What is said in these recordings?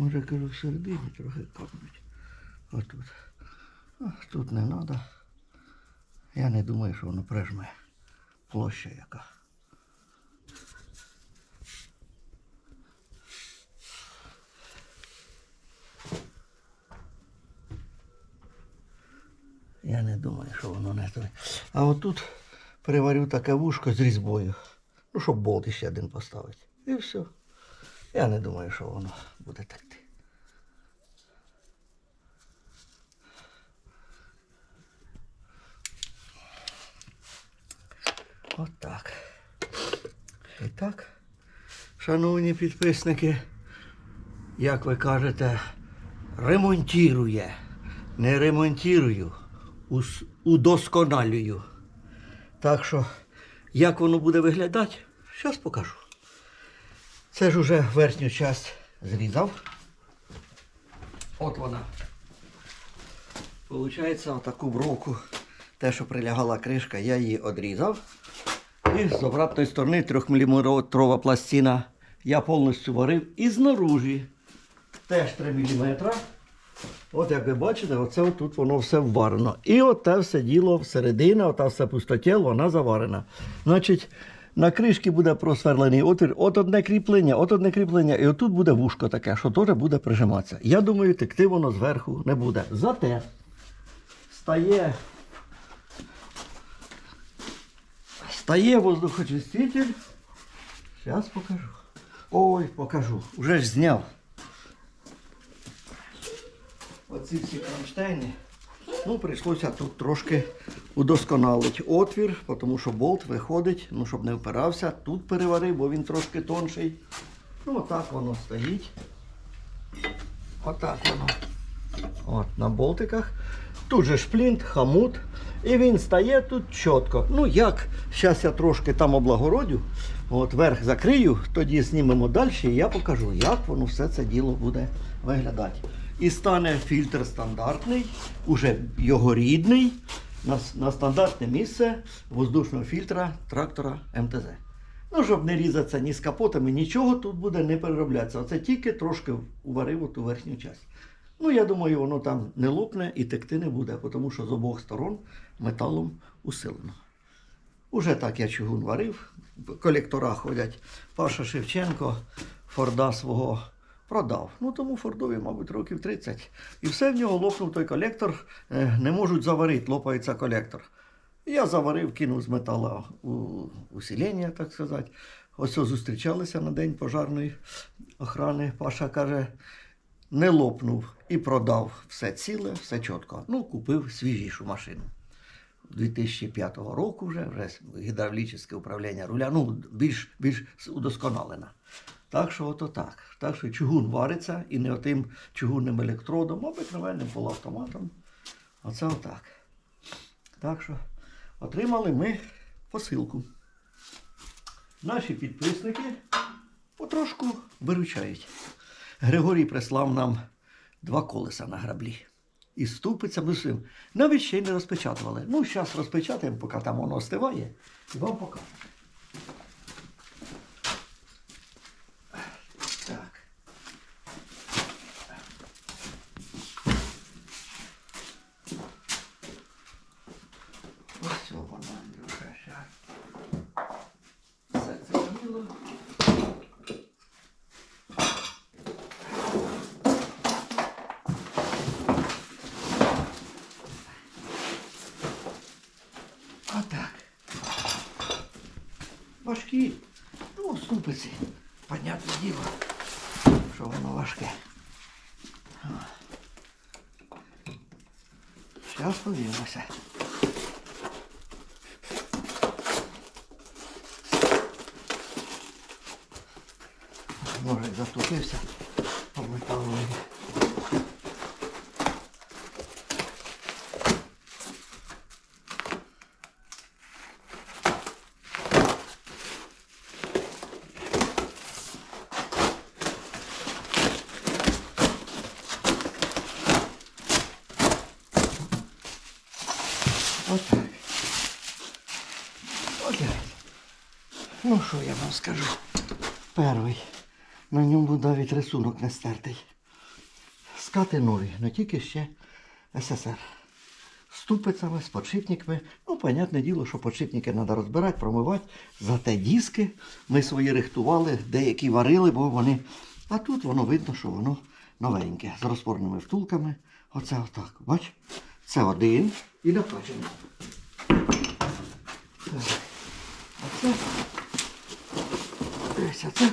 Може, кажу, всередині трохи капнуть. А, тут не треба. Я не думаю, що воно прижме. Площа яка. Я не думаю, що воно не той. А отут приварю таке вушко з різьбою. Ну, щоб болт ще один поставити. І все. Я не думаю, що воно буде текти. Отак. І так, шановні підписники, як ви кажете, ремонтірує. Не ремонтірую, удосконалюю. Так що, як воно буде виглядати, зараз покажу. Це ж уже верхню часть зрізав. От вона. Получається, отаку бровку, те, що прилягала кришка, я її одрізав. І з обратної сторони 3-мм пластина я повністю варив і знаружі. Теж 3 мм. От як ви бачите, оце отут воно все вварено. І оте все діло всередина, ота все пустотіло, вона заварена. Значить, на кришці буде просверлений отвір, от одне кріплення, от одне кріплення, і отут буде вушко таке, що теж буде прижиматися. Я думаю, текти воно зверху не буде. Зате стає, стає воздухочиститель. Зараз покажу. Ой, покажу. Уже ж зняв. Оці всі кронштейни. Ну, прийшлося тут трошки удосконалити отвір, тому що болт виходить, ну, щоб не впирався. Тут переварив, бо він трошки тонший. Ну, отак воно стоїть. Отак воно. От, на болтиках. Тут же шплінт, хамут. І він стає тут чітко. Ну як, зараз я трошки там облагородю, от верх закрию, тоді знімемо далі і я покажу, як воно все це діло буде виглядати. І стане фільтр стандартний, уже його рідний, на, на стандартне місце воздушного фільтра трактора МТЗ. Ну, щоб не різатися ні з капотами, нічого тут буде не перероблятися. Оце тільки трошки уварив оту верхню частину. Ну, я думаю, воно там не лопне і текти не буде, тому що з обох сторон металом усилено. Уже так я чугун варив. Колектора ходять. Паша Шевченко Форда свого продав. Ну тому Фордові, мабуть, років 30. І все в нього лопнув той колектор. Е, Не можуть заварити, лопається колектор. Я заварив, кинув з метала у усилення, так сказати. Ось зустрічалися на день пожарної охорони. Паша каже, не лопнув і продав все ціле, все чітко. Ну, купив свіжішу машину. 2005 року вже, вже гідравлічне управління руля, ну, більш, більш удосконалена. Так що ото так. Так що чугун вариться і не отим чугунним електродом, а обикновенним полуавтоматом. Оце отак. Так що отримали ми посилку. Наші підписники потрошку виручають. Григорій прислав нам два колеса на граблі. І ступиться усім. Навіть ще й не розпечатували. Ну, зараз розпечатаємо, поки там воно остиває, і вам покажу. Так. Ось воно, Андрюша, щас. Все це діло. Отак. Важкі. Ну, ступиці. Понятне діло, що воно важке. Зараз подивимося. Може, затупився по металу. Отак. Отак. Ну, що я вам скажу? Перший. На ньому навіть рисунок не стертий. скати нові, але тільки ще СССР. З тупицями, з подшипниками. Ну, понятне діло, що подшипники треба розбирати, промивати. Зате диски ми свої рихтували, деякі варили, бо вони. А тут воно видно, що воно новеньке, з розпорними втулками. Оце отак. Бач? Це один і накачано. Так. А це.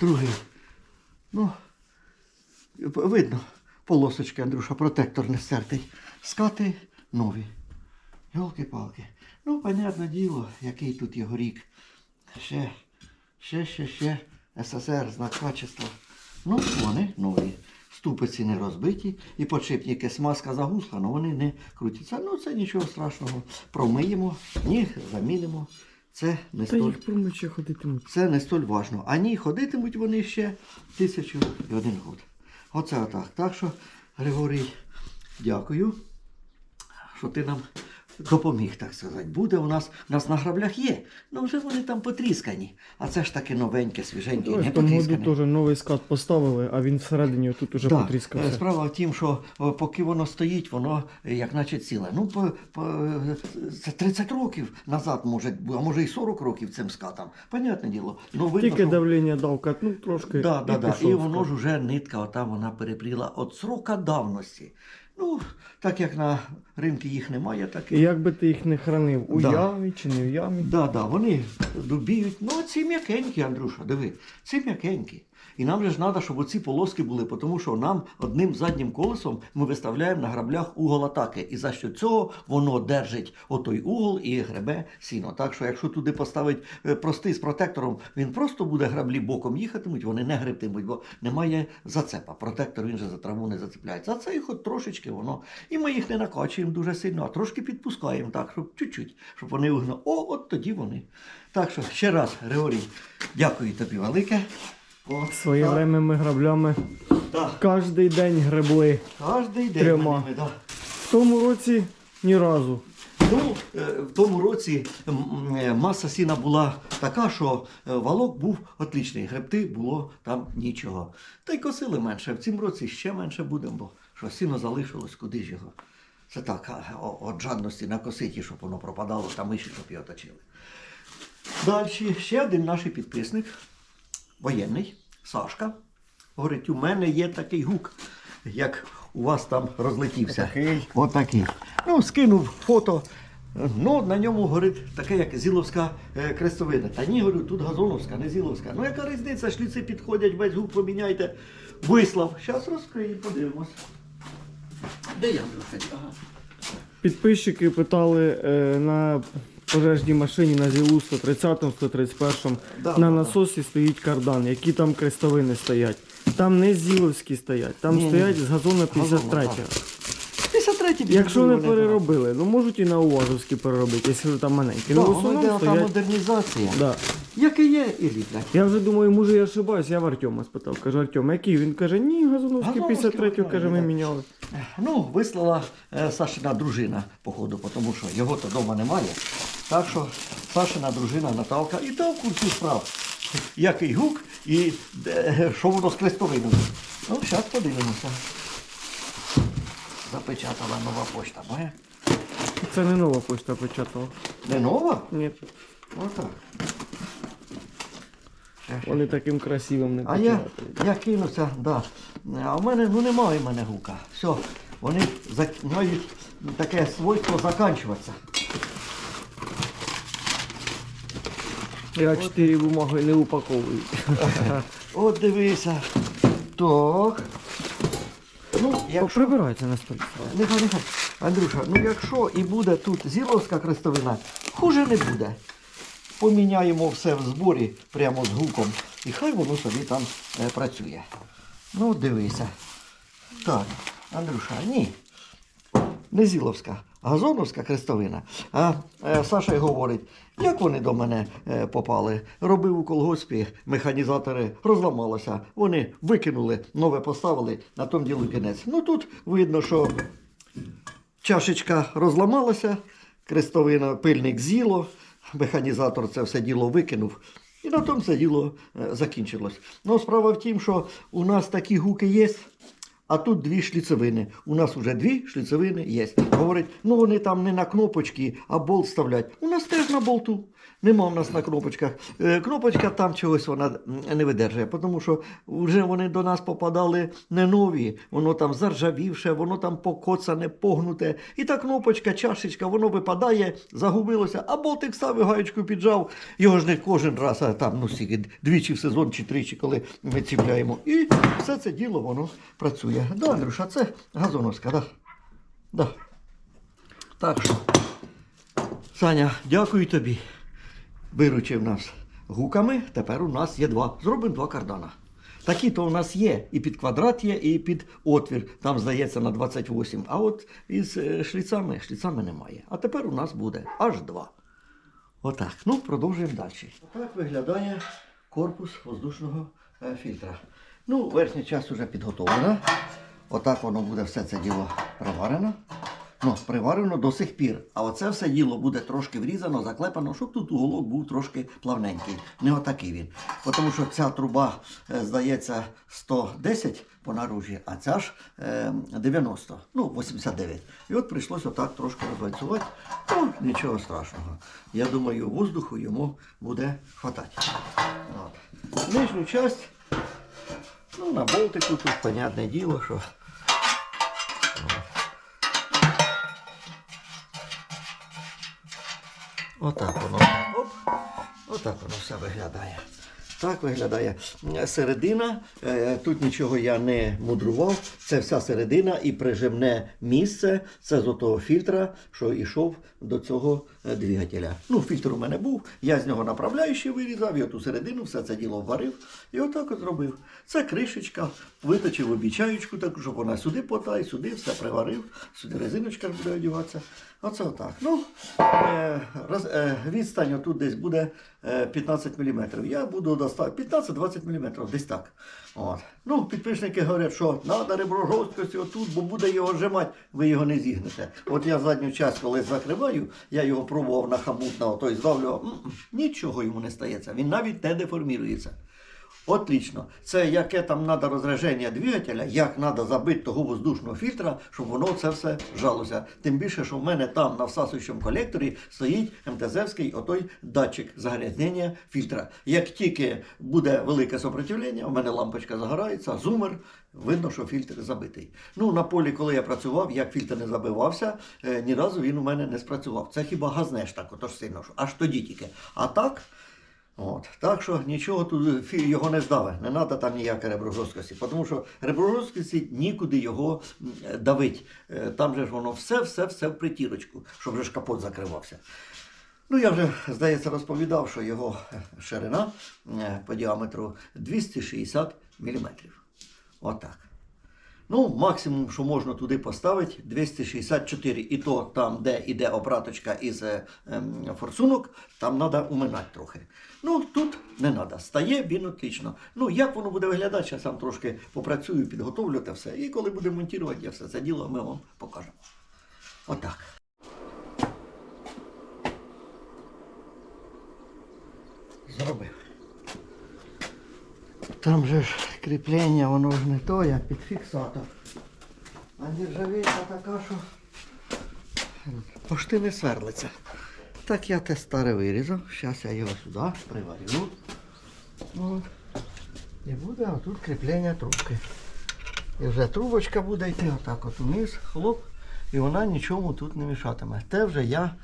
Другий. Ну, видно, полосочки, Андрюша, протектор не стертий. Скати нові. Йолки-палки. Ну, понятне діло, який тут його рік. Ще, ще, ще, ще СССР, знак качества. Ну, вони нові. Ступиці не розбиті, і подшипники смазка загусла, але вони не крутяться. Ну, це нічого страшного. Промиємо, ні, замінимо. Це не Та столь їх промиче ходитимуть. це не столь важно. А ні, ходитимуть вони ще тисячу і один год. Оце отак. Так що, Григорій, дякую, що ти нам допоміг, так сказати. Буде у нас, у нас на граблях є, але вже вони там потріскані. А це ж таке новеньке, свіженьке, Ось не в тому теж новий скат поставили, а він всередині тут уже Да. потріскався. Е, Справа в тім, що поки воно стоїть, воно е, як наче ціле. Ну, по, по, е, це 30 років назад, може, а може і 40 років цим скатам. Понятне діло. Ну, видно, Тільки що... давлення дав катнув трошки. Да, да, і да. пішов І воно ж уже нитка, ота вона перепріла від срока давності. Ну, так як на ринку їх немає, так І як би ти їх не хранив, у Да. ямі чи не в ямі. Да, да, вони дубіють. Ну, а ці м'якенькі, Андрюша, диви, ці м'якенькі. І нам же ж треба, щоб оці полоски були, тому що нам одним заднім колесом ми виставляємо на граблях угол атаки. І за що цього воно держить отой угол і гребе сіно. Так що, якщо туди поставить е, простий з протектором, він просто буде граблі боком їхатимуть, вони не гребтимуть, бо немає зацепа. Протектор він же за траву не зацепляється. А це їх от трошечки воно. І ми їх не накачуємо дуже сильно, а трошки підпускаємо так, щоб чуть-чуть, щоб вони угно. О, от тоді вони. Так що ще раз, Григорій, дякую тобі велике. О, Своє так, граблями так. кожний день гребли. Кожний день. Трьома. ми ними, да. В тому році ні разу. Ну, е, в тому році м, е, маса сіна була така, що е, валок був отлічний, гребти було там нічого. Та й косили менше. В цьому році ще менше будемо, бо що сіно залишилось, куди ж його. Це так, а, о- от жадності накосити, щоб воно пропадало, та миші, щоб його точили. Далі ще один наш підписник, воєнний, Сашка. Говорить, у мене є такий гук, як у вас там розлетівся. Отакий. Отакий. Ну, скинув фото. Ну, на ньому горить таке, як Зіловська е, крестовина. Та ні, говорю, тут Газоновська, не Зіловська. Ну яка різниця, шліци підходять, весь гук поміняйте. Вислав. Зараз розкриємо, подивимось. Де я? Ага. Підписчики питали е, на пожежній машині на ЗІЛУ 130 131 Да, на да, насосі стоїть кардан, які там крестовини стоять. Там не зіловські стоять, там Ні, ні. стоять з газона 53. Газона, 53 Якщо не переробили, ну можуть і на УАЗовські переробити, якщо там маленькі. Да, Ну, в йде основному ота стоять. модернізація. Да. Як і є, і ліплять. Я вже думаю, може я ошибаюсь, я в Артема спитав. Кажу, Артем, який? Він каже, ні, газоновський Газоновський 53 каже, ми да. міняли. Ну, вислала е, Сашина дружина, походу, тому що його то вдома немає. Так що Сашина дружина Наталка і та в курсі справ. Який гук і де, що воно з крестовиною. Ну, зараз подивимося. Запечатала нова почта. Моя. Це не нова почта початала. Не нова? Ні, Отак. Вони таким красивим не А я, я кинувся, да. А в мене ну немає в мене гука. Все, вони мають таке свойство заканчуватися. Я чотири бумаги не упаковую. От дивися. Так. Ну, якщо... Прибирається на столі. Нехай, нехай. Андрюша, ну якщо і буде тут зіловська крестовина, хуже не буде. Поміняємо все в зборі прямо з гуком. І хай воно собі там е, працює. Ну, дивися. Так, Андрюша, ні. Не Зіловська, Газоновська крестовина. А е, Саша й говорить, як вони до мене е, попали. Робив у колгоспі, механізатори розламалося. Вони викинули, нове поставили, на тому ділу кінець. Ну тут видно, що чашечка розламалася, крестовина, пильник з'їло, механізатор це все діло викинув. І на тому це діло е, закінчилось. Ну, справа в тім, що у нас такі гуки є. А тут дві шліцевини. У нас вже дві шліцевини є. Говорить, ну вони там не на кнопочки, а болт вставлять. У нас теж на болту. Нема в нас на кнопочках. Е, кнопочка там чогось вона не видержує, тому що вже вони до нас попадали не нові, воно там заржавівше, воно там покоцане, погнуте. І та кнопочка, чашечка, воно випадає, загубилося, а болтик ставив гаєчку піджав. Його ж не кожен раз, а там ну двічі в сезон чи тричі, коли ми ціпляємо. І все це діло воно працює. Да, Андрюша, це газоновська, да. Да. Так що, Саня, дякую тобі. Виручив нас гуками, тепер у нас є два. Зробимо два кардана. Такі то у нас є. І під квадрат є, і під отвір. Там, здається, на 28. А от із е, шліцами, шліцами немає. А тепер у нас буде аж два. Отак. Ну, продовжуємо далі. Отак виглядає корпус воздушного фільтра. Ну, верхня частина вже підготовлена. Отак воно буде все це діло приварено. Ну, приварено до сих пір. А оце все діло буде трошки врізано, заклепано, щоб тут уголок був трошки плавненький. Не отакий він. Тому що ця труба, е, здається, 110 по наружі, а ця ж е, 90, ну 89. І от прийшлося отак трошки розвальцювати. Ну, нічого страшного. Я думаю, воздуху йому буде хватати. От. Нижню часть, ну, на болтику тут, понятне діло, що. Отак воно. Оп. Отак воно все виглядає. Так виглядає середина. Е, Тут нічого я не мудрував. Це вся середина і прижимне місце. Це з отого фільтра, що йшов до цього е, двигателя. Ну, фільтр у мене був. Я з нього направляючий вирізав, і оту середину все це діло варив. І отак от зробив. Це кришечка, виточив обічаючку, таку, щоб вона сюди потай, сюди все приварив, сюди резиночка буде одягатися. Оце отак. Ну, е, роз, е, відстань тут десь буде е, 15 мм. Я буду достати 15-20 мм, десь так. От. Ну, підписники говорять, що треба ребро жорсткості отут, бо буде його зжимати, ви його не зігнете. От я задню часть, коли закриваю, я його пробував на хамут на отой здавлю, м-м, нічого йому не стається, він навіть не деформірується. Отлично. Це яке там треба розрядження двигателя, як треба забити того воздушного фільтра, щоб воно це все жалося. Тим більше, що в мене там на всасуючому колекторі стоїть МТЗівський отой датчик загрязнення фільтра. Як тільки буде велике сопротивлення, у мене лампочка загорається, зумер, видно, що фільтр забитий. Ну, на полі, коли я працював, як фільтр не забивався, е, ні разу він у мене не спрацював. Це хіба газнеш так, отож сильно, аж тоді тільки. А так. От. Так що нічого тут його не здаве, не треба там ніяке ребро жорсткості, тому що ребро жорсткості нікуди його давить. Е, Там же ж воно все, все, все в притірочку, щоб же ж капот закривався. Ну, я вже, здається, розповідав, що його е, ширина е, по діаметру 260 мм. Отак. Ну, максимум, що можна туди поставити, 264. І то там, де йде опраточка із е, ем, форсунок, там треба уминати трохи. Ну, тут не треба. Стає він отлично. Ну, як воно буде виглядати, я сам трошки попрацюю, підготовлю те все. І коли будемо монтувати, я все це діло ми вам покажемо. Отак. Зробив. Там же ж кріплення, воно ж не то, як під фіксатор. А нержавійка така, що пошти не сверлиться. Так я те старе вирізав. Зараз я його сюди приварю. От. І буде отут кріплення трубки. І вже трубочка буде йти отак от вниз, хлоп, і вона нічому тут не мішатиме. Те вже я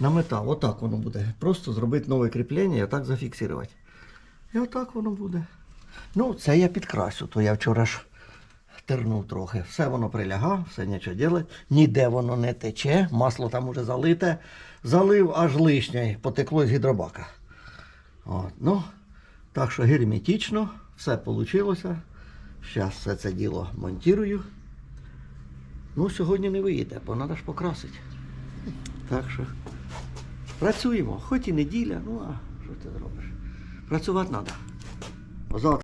наметав. Отак воно буде. Просто зробити нове кріплення і отак зафіксувати. І отак воно буде. Ну, це я підкрасю, то я вчора ж тернув трохи. Все воно приляга, все нічого ділить. Ніде воно не тече, масло там уже залите. Залив аж лишнє, потекло з гідробака. От, ну, так що герметично, все вийшло. Зараз все це діло монтую. Ну, сьогодні не виїде, бо треба ж покрасити. Так що працюємо, хоч і неділя, ну а що ти зробиш? Працювати треба. Завтра.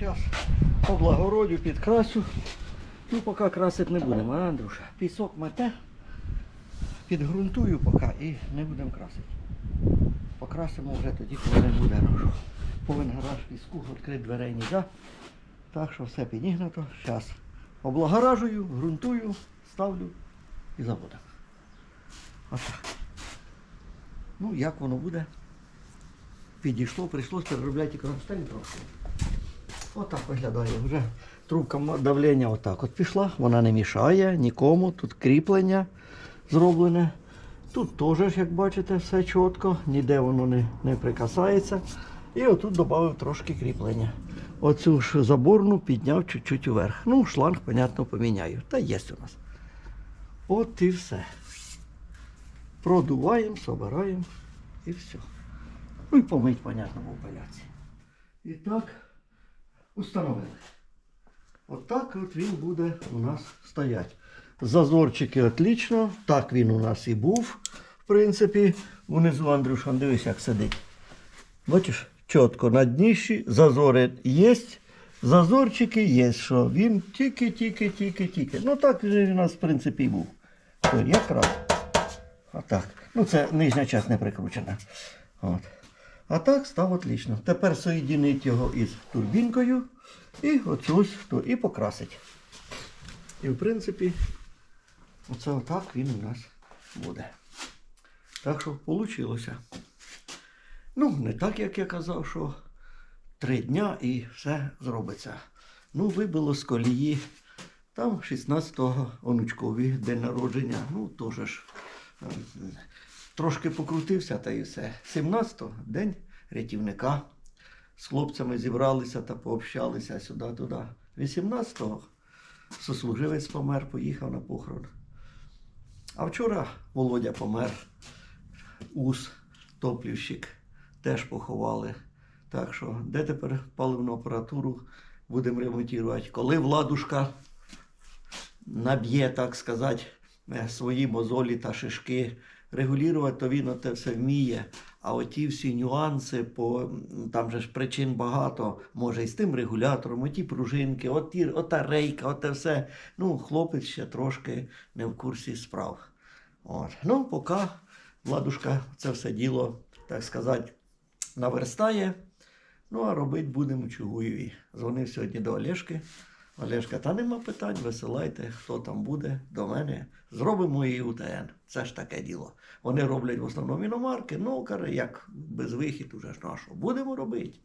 Зараз облагородю, підкрасю. Ну, поки красити не будемо, а, Андрюша? Пісок мете, підґрунтую поки і не будемо красити. покрасимо вже тоді, коли не буде. Що, Повинен гараж піску, відкрити дверей не. Так що все підігнато. Зараз облагоражую, ґрунтую, ставлю і забудемо. Отак. Ну, як воно буде? Підійшло, прийшлось переробляти кронштейн трохи. Отак виглядає. Вже трубка давлення отак от пішла, вона не мішає нікому. Тут кріплення зроблене. Тут теж, як бачите, все чітко, ніде воно не, не прикасається. І отут додав трошки кріплення. Оцю ж заборну підняв чуть-чуть вверх. Ну, шланг, понятно, поміняю. Та є у нас. От і все. Продуваємо, собираємо і все. Ну і помить, понятно, в апеляції. І так установили. Отак от він буде у нас стояти. Зазорчики отлично. Так він у нас і був, в принципі. Внизу Андрюшан, дивись, як сидить. Бачиш, чітко на дніщі зазори є. Зазорчики є, що він тільки, тільки, тільки, тільки. Ну так він у нас, в принципі, і був. Все, якраз. Отак. Ну, це нижня частина не прикручена. От. А так став отлично. Тепер соєдинить його із турбінкою і оцю ось ту, і покрасить. І в принципі, оце отак він у нас буде. Так що вийшло. Ну, не так, як я казав, що три дня і все зробиться. Ну, вибило з колії. Там 16-го онучкові день народження. Ну, теж ж е, трошки покрутився та і все. 17-го день рятівника. З хлопцями зібралися та пообщалися сюди-туди. 18-го сослуживець помер, поїхав на похорон. А вчора Володя помер. Ус, топлівщик, теж поховали. Так що, де тепер паливну апаратуру будемо ремонтувати? Коли владушка наб'є, так сказати, е, свої мозолі та шишки, регулювати, то він те все вміє. А оті всі нюанси, по, там же ж причин багато, може і з тим регулятором, оті пружинки, оті, ота рейка, оте все. Ну, хлопець ще трошки не в курсі справ. От. Ну, поки Владушка це все діло, так сказати, наверстає. Ну, а робити будемо Чугуєві. Дзвонив сьогодні до Олешки. Олешка, та нема питань, висилайте, хто там буде до мене. Зробимо і УТН. Це ж таке діло. Вони роблять в основному іномарки, ну, каже, як без вихід уже ж нашого. Будемо робити.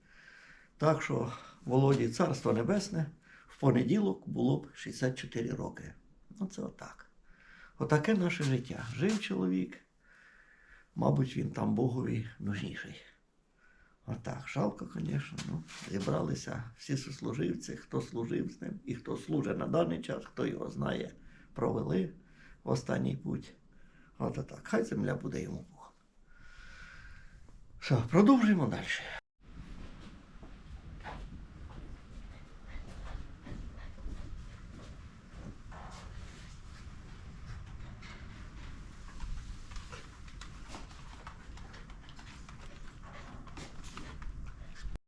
Так що, Володі, царство небесне, в понеділок було б 64 роки. Ну, це отак. Отаке наше життя. Жив чоловік, мабуть, він там Богові нужніший. Отак, жалко, звісно. Ну, зібралися всі сослуживці, хто служив з ним і хто служить на даний час, хто його знає, провели в останній путь. От так. Хай земля буде йому Богом. Що, продовжуємо далі.